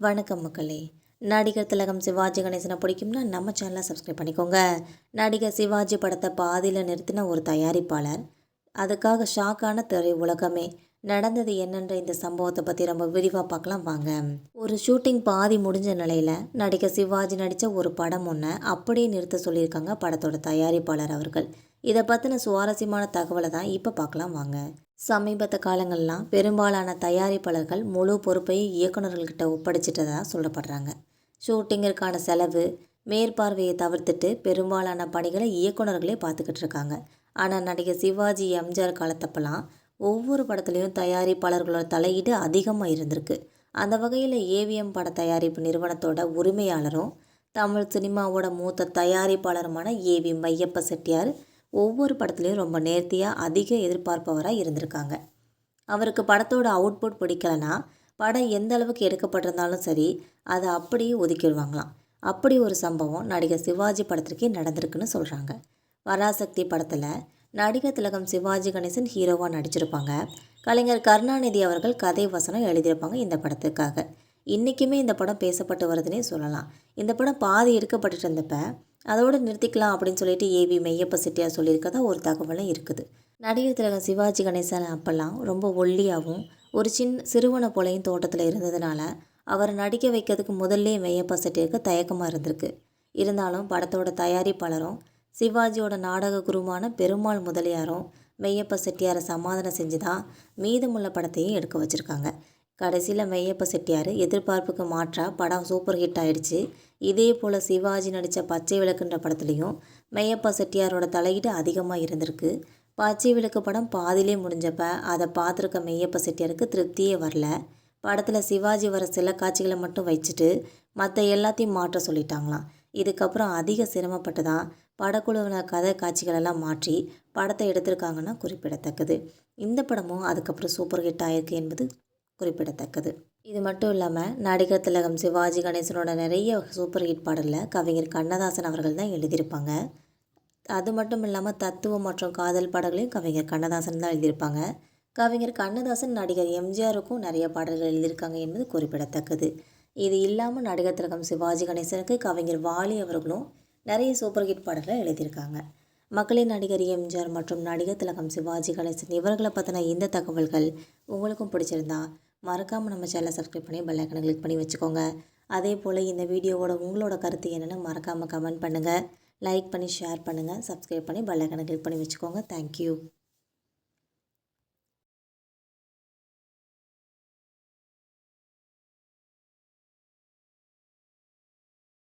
வணக்கம் மக்களே. நடிகர் திலகம் சிவாஜி கணேசனை பிடிக்கும்னா நம்ம சேனலை சப்ஸ்கிரைப் பண்ணிக்கோங்க. நடிகர் சிவாஜி படத்தை பாதியில் நிறுத்தின ஒரு தயாரிப்பாளர். அதுக்காக ஷாக்கான திரை உலகமே. நடந்தது என்னன்ற இந்த சம்பவத்தை பற்றி ரொம்ப விரிவாக பார்க்கலாம் வாங்க. ஒரு ஷூட்டிங் பாதி முடிஞ்ச நிலையில் நடிகர் சிவாஜி நடித்த ஒரு படம் ஒன்று அப்படியே நிறுத்த சொல்லியிருக்காங்க படத்தோட தயாரிப்பாளர் அவர்கள். இதை பற்றின சுவாரஸ்யமான தகவலை தான் இப்போ பார்க்கலாம் வாங்க. சமீபத்த காலங்கள்லாம் பெரும்பாலான தயாரிப்பாளர்கள் முழு பொறுப்பையும் இயக்குநர்கள்கிட்ட ஒப்படைச்சிட்டதாக சொல்லப்படுறாங்க. ஷூட்டிங்கிற்கான செலவு மேற்பார்வையை தவிர்த்துட்டு பெரும்பாலான பணிகளை இயக்குநர்களே பார்த்துக்கிட்டு இருக்காங்க. ஆனால் நடிகர் சிவாஜி எம்ஜிஆர் காலத்தப்பெல்லாம் ஒவ்வொரு படத்துலேயும் தயாரிப்பாளர்களோட தலையீடு அதிகமாக இருந்திருக்கு. அந்த வகையில் ஏவிஎம் பட தயாரிப்பு நிறுவனத்தோட உரிமையாளரும் தமிழ் சினிமாவோட மூத்த தயாரிப்பாளருமான ஏவி மையப்ப செட்டியார் ஒவ்வொரு படத்துலேயும் ரொம்ப நேர்த்தியாக அதிக எதிர்பார்ப்பவராக இருந்திருக்காங்க. அவருக்கு படத்தோட அவுட்புட் பிடிக்கலனா படம் எந்த அளவுக்கு எடுக்கப்பட்டிருந்தாலும் சரி அதை அப்படியே ஒதுக்கிடுவாங்களாம். அப்படி ஒரு சம்பவம் நடிகர் சிவாஜி படத்திற்கே நடந்திருக்குன்னு சொல்கிறாங்க பராசக்தி படத்தில் நடிகர் திலகம் சிவாஜி கணேசன் ஹீரோவாக நடிச்சிருப்பாங்க. கலைஞர் கருணாநிதி அவர்கள் கதை வசனம் எழுதியிருப்பாங்க இந்த படத்துக்காக. இன்றைக்குமே இந்த படம் பேசப்பட்டு வருதுன்னே சொல்லலாம். இந்த படம் பாதி எடுக்கப்பட்டுட்டு இருந்தப்ப அதோடு நிறுத்திக்கலாம் அப்படின்னு சொல்லிட்டு ஏவி மெய்யப்ப செட்டியார் சொல்லியிருக்கதா ஒரு தகவலும் இருக்குது. நடிகர் திலகம் சிவாஜி கணேசன் அப்போல்லாம் ரொம்ப ஒல்லியாகவும் ஒரு சின்ன சிறுவனை போலையும் தோட்டத்தில் இருந்ததுனால அவரை நடிக்க வைக்கிறதுக்கு முதல்ல மெய்யப்ப செட்டியாருக்கு தயக்கமாக இருந்திருக்கு. இருந்தாலும் படத்தோட தயாரிப்பாளரும் சிவாஜியோட நாடக குருமான பெருமாள் முதலியாரும் மெய்யப்ப செட்டியாரை சமாதானம் செஞ்சு தான் மீதமுள்ள படத்தையும் எடுக்க வச்சுருக்காங்க. கடைசியில் மெய்யப்ப செட்டியார் எதிர்பார்ப்புக்கு மாற்றாக படம் சூப்பர் ஹிட் ஆயிடுச்சு. இதே போல் சிவாஜி நடித்த பச்சை விளக்குன்ற படத்துலையும் மெய்யப்ப செட்டியாரோட தலையீடு அதிகமாக இருந்திருக்கு. பச்சை விளக்கு படம் பாதிலே முடிஞ்சப்ப அதை பார்த்துருக்க மெய்யப்ப செட்டியாருக்கு திருப்தியே வரல. படத்தில் சிவாஜி வர சில காட்சிகளை மட்டும் வச்சுட்டு மற்ற எல்லாத்தையும் மாற்ற சொல்லிட்டாங்களாம். இதுக்கப்புறம் அதிக சிரமப்பட்டு தான் படக்குழுவினர் கதை காட்சிகளெல்லாம் மாற்றி படத்தை எடுத்திருக்காங்கன்னா குறிப்பிடத்தக்கது. இந்த படமும் அதுக்கப்புறம் சூப்பர் ஹிட் ஆயிருக்கு என்பது குறிப்பிடத்தக்கது. இது மட்டும் இல்லாமல் நடிகர் திலகம் சிவாஜி கணேசனோட நிறைய சூப்பர் ஹிட் பாடலில் கவிஞர் கண்ணதாசன் அவர்கள் தான் எழுதியிருப்பாங்க. அது மட்டும் இல்லாமல் தத்துவம் மற்றும் காதல் பாடல்களையும் கவிஞர் கண்ணதாசன் தான் எழுதியிருப்பாங்க. கவிஞர் கண்ணதாசன் நடிகர் எம்ஜிஆருக்கும் நிறைய பாடல்கள் எழுதியிருக்காங்க என்பது குறிப்பிடத்தக்கது. இது இல்லாமல் நடிகர் திலகம் சிவாஜி கணேசனுக்கு கவிஞர் வாலி அவர்களும் நிறைய சூப்பர் ஹிட் பாடல்களை எழுதியிருக்காங்க. மக்களின் நடிகர் எம்ஜிஆர் மற்றும் நடிகர் திலகம் சிவாஜி கணேசன் இவர்களை பற்றின இந்த தகவல்கள் உங்களுக்கும் பிடிச்சிருந்தா மறக்காமல் நம்ம சேனலை சப்ஸ்கிரைப் பண்ணி பெல்லைக்கனை கிளிக் பண்ணி வச்சுக்கோங்க. அதே போல் இந்த வீடியோவோட உங்களோட கருத்து என்னென்னு மறக்காமல் கமெண்ட் பண்ணுங்கள் லைக் பண்ணி ஷேர் பண்ணுங்கள் சப்ஸ்கிரைப் பண்ணி பெல்லைக்கனை கிளிக் பண்ணி வச்சுக்கோங்க. தேங்க்யூ